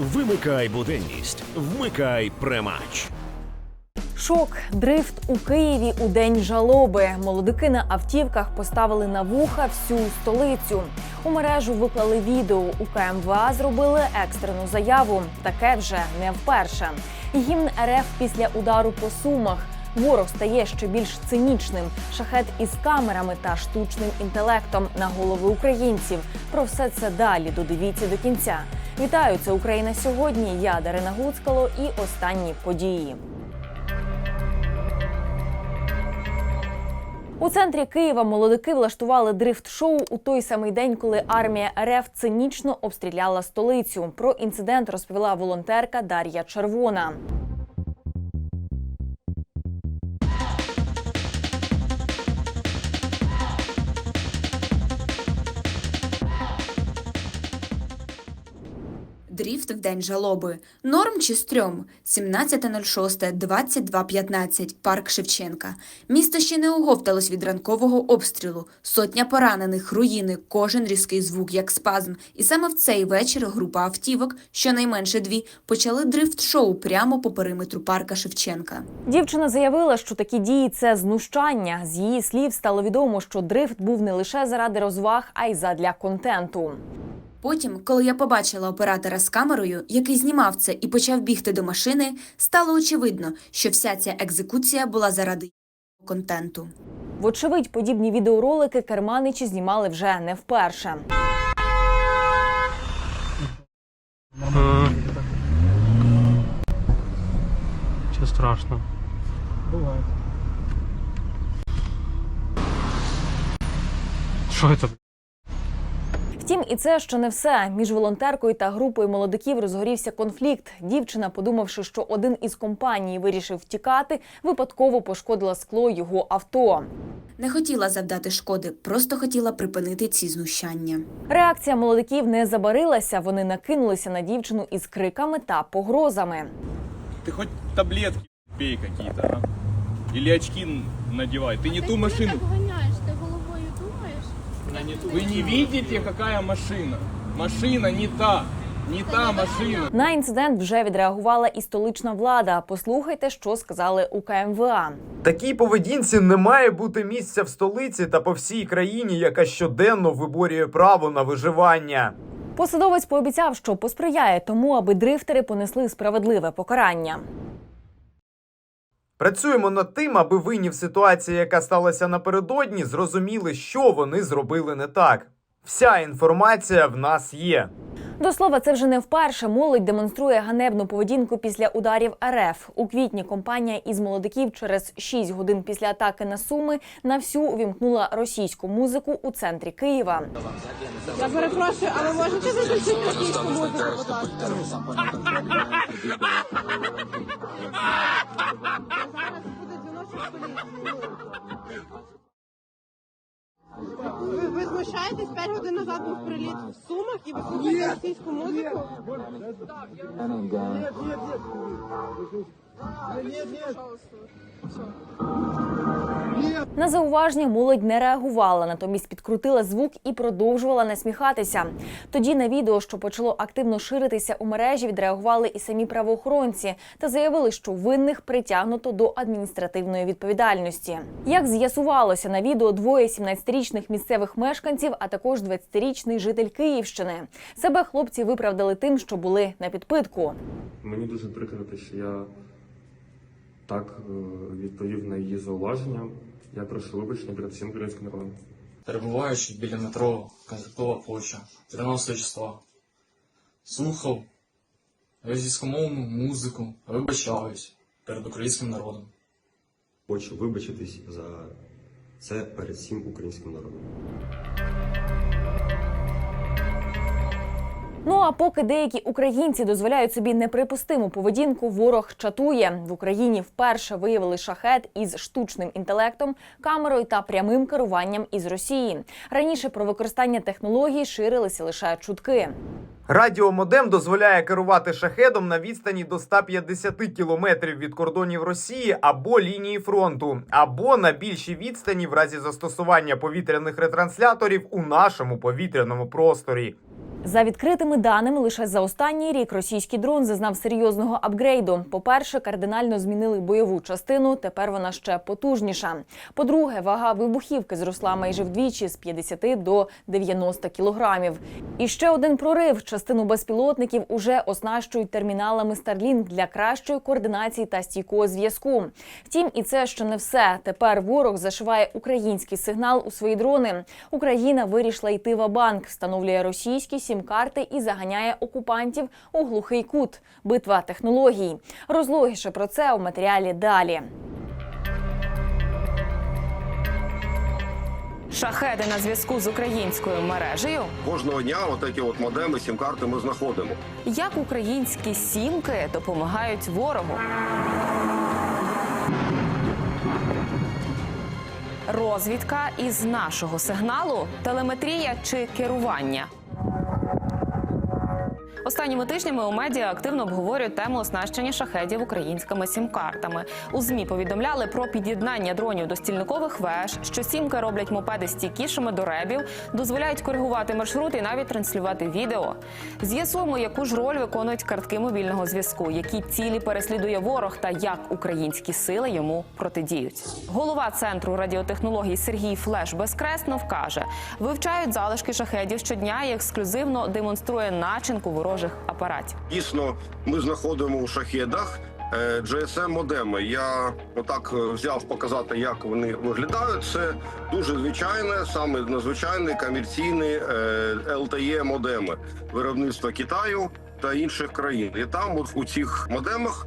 Вимикай буденність, вмикай премач. Шок, дрифт у Києві у день жалоби. Молодики на автівках поставили на вуха всю столицю. У мережу виклали відео. У КМВА зробили екстрену заяву. Таке вже не вперше. Гімн РФ після удару по сумах. Ворог стає ще більш цинічним. Шахет із камерами та штучним інтелектом на голови українців. Про все це далі додивіться до кінця. Вітаю, це Україна сьогодні. Я Дарина Гуцкало і останні події. У центрі Києва молодики влаштували дрифт-шоу у той самий день, коли армія РФ цинічно обстріляла столицю. Про інцидент розповіла волонтерка Дар'я Червона. День жалоби. Норм чи стрьом? 17.06, 22.15. Парк Шевченка. Місто ще не оговталось від ранкового обстрілу. Сотня поранених, руїни, кожен різкий звук, як спазм. І саме в цей вечір група автівок, щонайменше дві, почали дрифт-шоу прямо по периметру парка Шевченка. Дівчина заявила, що такі дії це знущання. З її слів стало відомо, що дрифт був не лише заради розваг, а й задля контенту. Потім, коли я побачила оператора з камерою, який знімав це і почав бігти до машини, стало очевидно, що вся ця екзекуція була заради контенту. Вочевидь, подібні відеоролики керманичі знімали вже не вперше. Че страшно? Бывает. Що це? Втім, і це ще не все. Між волонтеркою та групою молодиків розгорівся конфлікт. Дівчина, подумавши, що один із компаній вирішив втікати, випадково пошкодила скло його авто. Не хотіла завдати шкоди, просто хотіла припинити ці знущання. Реакція молодиків не забарилася. Вони накинулися на дівчину із криками та погрозами. Ты хоть таблетки пей какие-то, а? Или очки н- надевай. Ты не Ти ту машину. так ганяєш? Ти головою думаєш? Вы не видите, какая машина? Машина не та. Не та машина. На інцидент вже відреагувала і столична влада. Послухайте, що сказали у КМВА. Такій поведінці не має бути місця в столиці та по всій країні, яка щоденно виборює право на виживання. Посадовець пообіцяв, що посприяє тому, аби дрифтери понесли справедливе покарання. Працюємо над тим, аби винні в ситуації, яка сталася напередодні, зрозуміли, що вони зробили не так. Вся інформація в нас є. До слова, це вже не вперше. Молодь демонструє ганебну поведінку після ударів РФ. У квітні компанія із молодиків через 6 годин після атаки на Суми на всю увімкнула російську музику у центрі Києва. Я перепрошую, а ви можете виключити російську музику, будь ласка? Ви, ви змушаєтесь, 5 годин назад був приліт в Сумах і ви слухаєте російську музику? На зауваження молодь не реагувала, натомість підкрутила звук і продовжувала насміхатися. Тоді на відео, що почало активно ширитися у мережі, відреагували і самі правоохоронці та заявили, що винних притягнуто до адміністративної відповідальності. Як з'ясувалося на відео двоє 17-річних місцевих мешканців, а також 20-річний житель Київщини. Себе хлопці виправдали тим, що були на підпитку. Мені дуже прикро, що я так е, відповів на її зауваження. Я прошу вибачення перед всім українським народом. перебуваючи біля метро Контрактова площа 13 числа, слухав російськомовну музику, вибачаюсь перед українським народом. Хочу вибачитись за це перед всім українським народом. Ну а поки деякі українці дозволяють собі неприпустиму поведінку, ворог чатує в Україні. Вперше виявили шахет із штучним інтелектом, камерою та прямим керуванням із Росії. Раніше про використання технологій ширилися лише чутки. Радіомодем дозволяє керувати шахедом на відстані до 150 кілометрів від кордонів Росії або лінії фронту, або на більшій відстані в разі застосування повітряних ретрансляторів у нашому повітряному просторі. За відкритими даними, лише за останній рік російський дрон зазнав серйозного апгрейду. По-перше, кардинально змінили бойову частину. Тепер вона ще потужніша. По-друге, вага вибухівки зросла майже вдвічі з 50 до 90 кілограмів. І ще один прорив: частину безпілотників уже оснащують терміналами Starlink для кращої координації та стійкого зв'язку. Втім, і це ще не все. Тепер ворог зашиває український сигнал у свої дрони. Україна вирішила йти в банк, встановлює російські сім-карти і заганяє окупантів у глухий кут. Битва технологій. Розлогіше про це у матеріалі далі. Шахеди на зв'язку з українською мережею. Кожного дня отакі от модеми, сім-карти ми знаходимо. Як українські сімки допомагають ворогу? Розвідка із нашого сигналу, телеметрія чи керування. Останніми тижнями у медіа активно обговорюють тему оснащення шахедів українськими сім-картами. У змі повідомляли про під'єднання дронів до стільникових веж, що сімки роблять мопеди стійкішими до ребів, дозволяють коригувати маршрути і навіть транслювати відео. З'ясуємо, яку ж роль виконують картки мобільного зв'язку, які цілі переслідує ворог та як українські сили йому протидіють. Голова центру радіотехнологій Сергій Флеш Безкреснов каже: вивчають залишки шахедів щодня і ексклюзивно демонструє начинку ворожих апаратів. Дійсно, ми знаходимо у шахедах е, GSM-модеми. Я отак е, взяв показати, як вони виглядають. Це дуже звичайне, саме надзвичайний комерційний е, LTE модеми виробництва Китаю та інших країн. І там, от у цих модемах.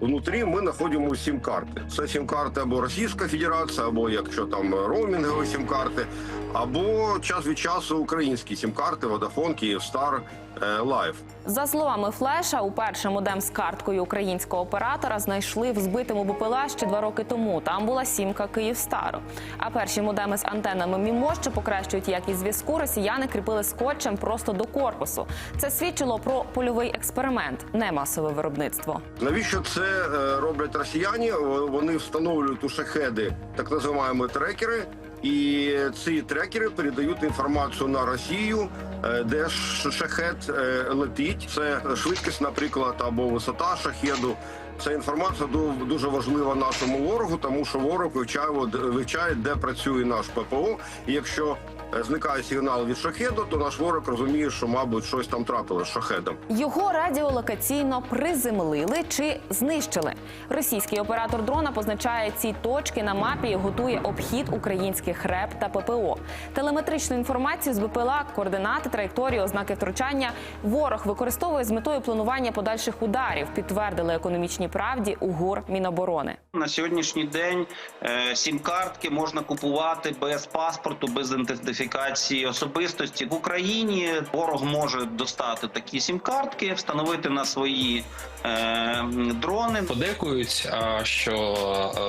Внутрі ми знаходимо сім-карти. Це сім-карти або Російська Федерація, або якщо там роумінгові сім-карти, або час від часу українські сім-карти, Kyivstar, е, Live. За словами Флеша, уперше модем з карткою українського оператора знайшли в збитому БПЛА ще два роки тому. Там була сімка Київстару. А перші модеми з антенами МІМО, що покращують якість зв'язку, росіяни кріпили скотчем просто до корпусу. Це свідчило про польовий експеримент, не масове виробництво. Навіщо це е, роблять росіяни? Вони встановлюють у шахеди так називаємо трекери. І ці трекери передають інформацію на Росію, е, де шахет е, летить. Це швидкість, наприклад, або висота шахеду. Ця інформація ду- дуже важлива нашому ворогу, тому що ворог вивчає, вивчає, де працює наш ППО. І якщо е, зникає сигнал від шахеду, то наш ворог розуміє, що, мабуть, щось там трапилось з шахедом. Його радіолокаційно приземлили чи знищили. Російський оператор дрона позначає ці точки на мапі і готує обхід українських РЕП та ППО. Телеметричну інформацію з БПЛА, координати, траєкторії, ознаки втручання ворог використовує з метою планування подальших ударів. Підтвердили економічній правді у ГУР Міноборони. На сьогоднішній день е, сім-картки можна купувати без паспорту, без ідентифікації особистості. В Україні ворог може достати такі сім-картки, встановити на свої е, дрони. Подекують, що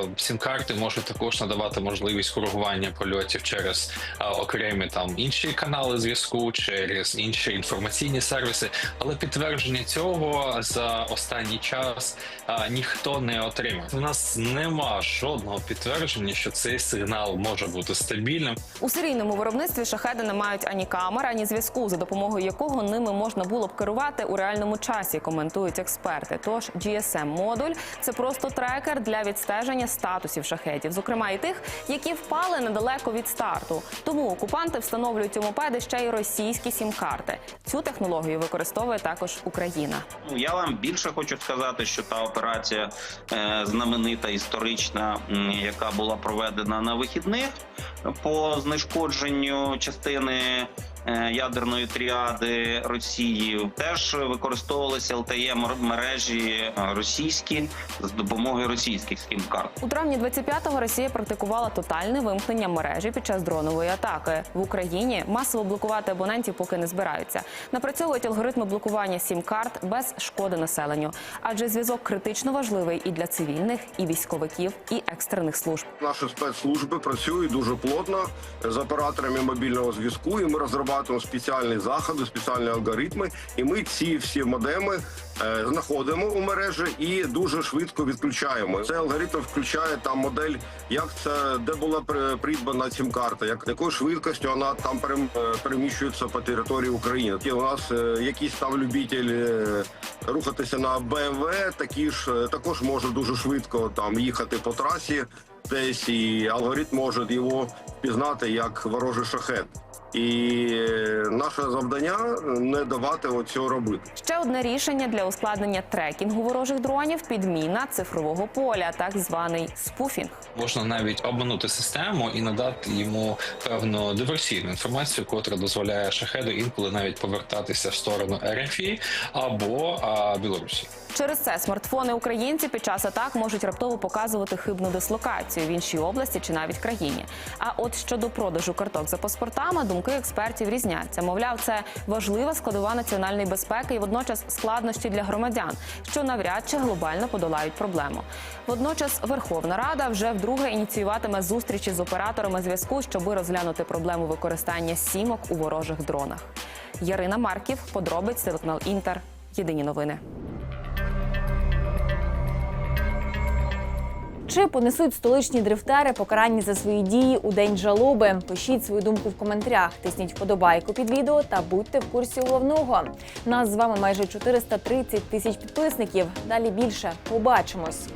е, сім-карти можуть також надавати можливість коригування польотів через окремі там інші канали зв'язку, через інші інформаційні сервіси. Але підтвердження цього за останній час а, ніхто не отримав. У нас нема жодного підтвердження, що цей сигнал може бути стабільним. У серійному виробництві шахеди не мають ані камер, ані зв'язку, за допомогою якого ними можна було б керувати у реальному часі. Коментують експерти. Тож GSM модуль це просто трекер для відстеження статусів шахедів, зокрема і тих, які впали недалеко від старту. Тому окупанти встановлюють у мопеди ще й російські сім-карти. Цю технологію використовує також Україна. Ну я вам більше хочу сказати, що та операція е, знаменита історична, яка була проведена на вихідних по знешкодженню частини. Е, Ядерної тріади Росії теж використовувалися ЛТЕ мережі е, російські з допомогою російських сім-карт. У травні 25-го Росія практикувала тотальне вимкнення мережі під час дронової атаки в Україні. Масово блокувати абонентів поки не збираються. Напрацьовують алгоритми блокування сім-карт без шкоди населенню, адже зв'язок критично важливий і для цивільних, і військовиків, і екстрених служб. Наші спецслужби працюють дуже плотно з операторами мобільного зв'язку, і ми розробляємо запроваджуємо спеціальні заходи, спеціальні алгоритми, і ми ці всі модеми е, знаходимо у мережі і дуже швидко відключаємо. Цей алгоритм включає там модель, як це де була при- придбана цим карта, як якою швидкістю вона там е, переміщується по території України. І у нас е, якісь там любителі е, рухатися на БМВ, такі ж е, також може дуже швидко там їхати по трасі десь, і алгоритм може його впізнати як ворожий шахет. І е, наше завдання не давати оцього робити. Ще одне рішення для ускладнення трекінгу ворожих дронів підміна цифрового поля, так званий спуфінг. Можна навіть обманути систему і надати йому певну диверсійну інформацію, котра дозволяє шахеду інколи навіть повертатися в сторону РФІ або а, Білорусі. Через це смартфони українці під час атак можуть раптово показувати хибну дислокацію в іншій області чи навіть країні. А от щодо продажу карток за паспортами, думки експертів різняться. Мовляв, це важлива складова національної безпеки і водночас складнощі для громадян, що навряд чи глобально подолають проблему. Водночас Верховна Рада вже вдруге ініціюватиме зустрічі з операторами зв'язку, щоби розглянути проблему використання сімок у ворожих дронах. Ярина Марків, подробиць телеканал Інтер. Єдині новини. Чи понесуть столичні дрифтери покарання за свої дії у день жалоби? Пишіть свою думку в коментарях, тисніть вподобайку під відео та будьте в курсі головного. Нас з вами майже 430 тисяч підписників. Далі більше побачимось.